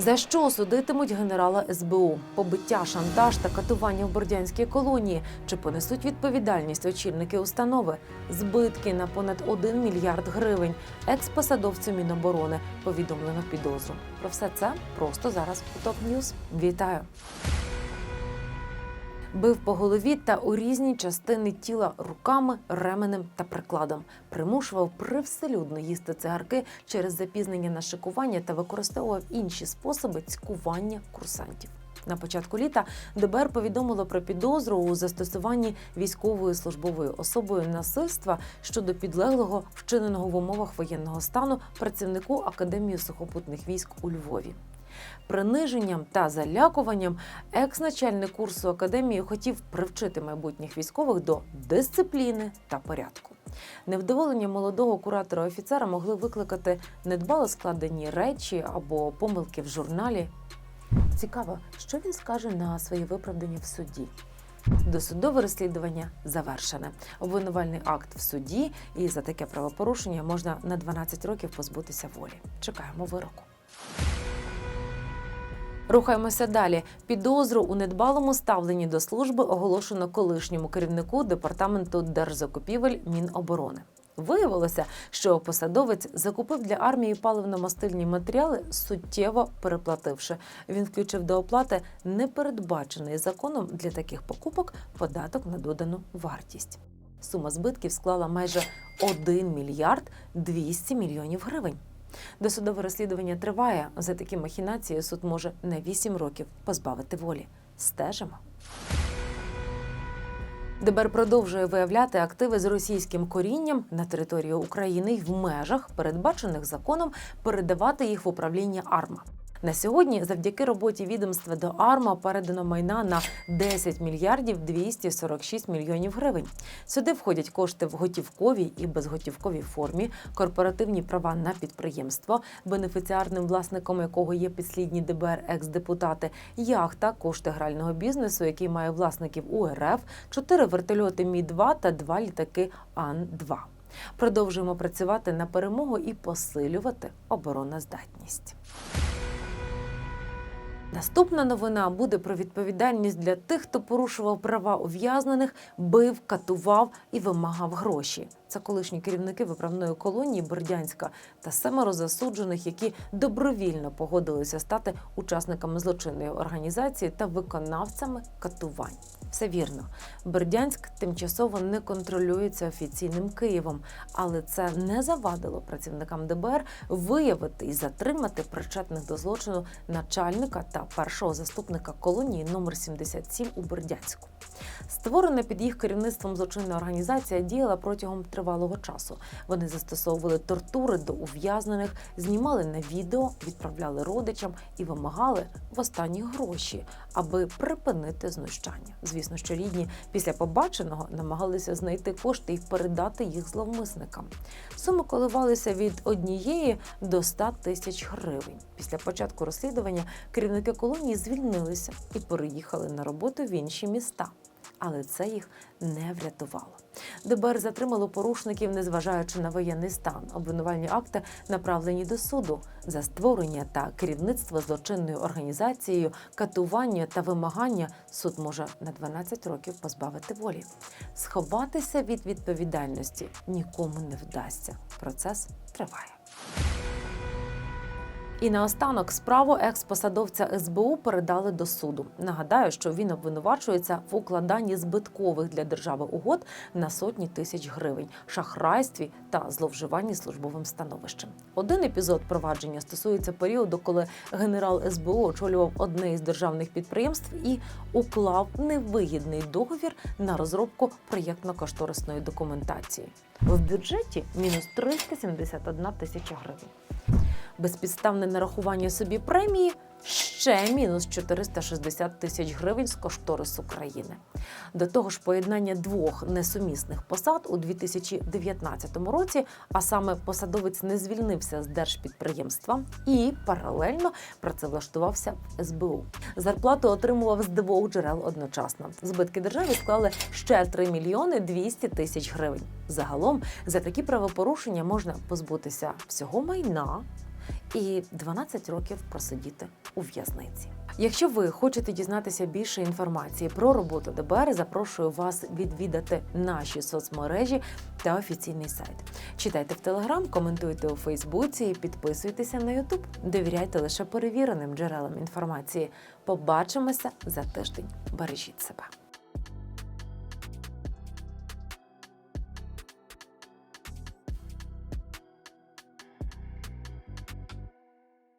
За що судитимуть генерала СБУ? Побиття, шантаж та катування в бордянській колонії. Чи понесуть відповідальність очільники установи? Збитки на понад 1 мільярд гривень. Екс-посадовцю Міноборони повідомлено підозру. Про все це просто зараз у топ Ньюз. Вітаю! Бив по голові та у різні частини тіла руками, ременем та прикладом. Примушував привселюдно їсти цигарки через запізнення на шикування та використовував інші способи цькування курсантів. На початку літа ДБР повідомило про підозру у застосуванні військовою службовою особою насильства щодо підлеглого вчиненого в умовах воєнного стану працівнику Академії сухопутних військ у Львові. Приниженням та залякуванням екс-начальник курсу академії хотів привчити майбутніх військових до дисципліни та порядку. Невдоволення молодого куратора офіцера могли викликати недбало складені речі або помилки в журналі. Цікаво, що він скаже на свої виправдання в суді. Досудове розслідування завершене. Обвинувальний акт в суді, і за таке правопорушення можна на 12 років позбутися волі. Чекаємо вироку. Рухаємося далі. Підозру у недбалому ставленні до служби оголошено колишньому керівнику департаменту держзакупівель Міноборони. Виявилося, що посадовець закупив для армії паливно-мастильні матеріали, суттєво переплативши. Він включив до оплати непередбачений законом для таких покупок податок на додану вартість. Сума збитків склала майже 1 мільярд 200 мільйонів гривень. Досудове розслідування триває. За такі махінації суд може на 8 років позбавити волі. Стежимо. ДБР продовжує виявляти активи з російським корінням на території України й в межах, передбачених законом, передавати їх в управління АРМА. На сьогодні, завдяки роботі відомства до АРМА, передано майна на 10 мільярдів 246 мільйонів гривень. Сюди входять кошти в готівковій і безготівковій формі, корпоративні права на підприємство, бенефіціарним власником якого є підслідні ДБР екс-депутати, яхта, кошти грального бізнесу, який має власників УРФ, чотири вертольоти Мі 2 та два літаки Ан-2. Продовжуємо працювати на перемогу і посилювати обороноздатність. Наступна новина буде про відповідальність для тих, хто порушував права ув'язнених, бив, катував і вимагав гроші. Це колишні керівники виправної колонії Бердянська та семеро засуджених, які добровільно погодилися стати учасниками злочинної організації та виконавцями катувань. Все вірно, Бердянськ тимчасово не контролюється офіційним Києвом, але це не завадило працівникам ДБР виявити і затримати причетних до злочину начальника та першого заступника колонії номер 77 у Бердянську. Створена під їх керівництвом злочинна організація діяла протягом тривалого часу. Вони застосовували тортури до ув'язнених, знімали на відео, відправляли родичам і вимагали в останні гроші, аби припинити знущання. Звісно, що рідні після побаченого намагалися знайти кошти і передати їх зловмисникам. Суми коливалися від однієї до 100 тисяч гривень. Після початку розслідування керівники колонії звільнилися і переїхали на роботу в інші міста. Але це їх не врятувало. ДБР затримало порушників, незважаючи на воєнний стан. Обвинувальні акти направлені до суду за створення та керівництво злочинною організацією, катування та вимагання. Суд може на 12 років позбавити волі. Сховатися від відповідальності нікому не вдасться. Процес триває. І наостанок справу екс-посадовця СБУ передали до суду. Нагадаю, що він обвинувачується в укладанні збиткових для держави угод на сотні тисяч гривень, шахрайстві та зловживанні службовим становищем. Один епізод провадження стосується періоду, коли генерал СБУ очолював одне із державних підприємств і уклав невигідний договір на розробку проєктно-кошторисної документації. В бюджеті мінус 371 тисяча гривень безпідставне нарахування собі премії ще мінус 460 тисяч гривень з кошторису країни. До того ж, поєднання двох несумісних посад у 2019 році, а саме посадовець не звільнився з держпідприємства і паралельно працевлаштувався в СБУ. Зарплату отримував з двох джерел одночасно. Збитки державі склали ще 3 мільйони 200 тисяч гривень. Загалом за такі правопорушення можна позбутися всього майна і 12 років просидіти у в'язниці. Якщо ви хочете дізнатися більше інформації про роботу ДБР, запрошую вас відвідати наші соцмережі та офіційний сайт. Читайте в Телеграм, коментуйте у Фейсбуці і підписуйтеся на Ютуб. Довіряйте лише перевіреним джерелам інформації. Побачимося за тиждень. Бережіть себе.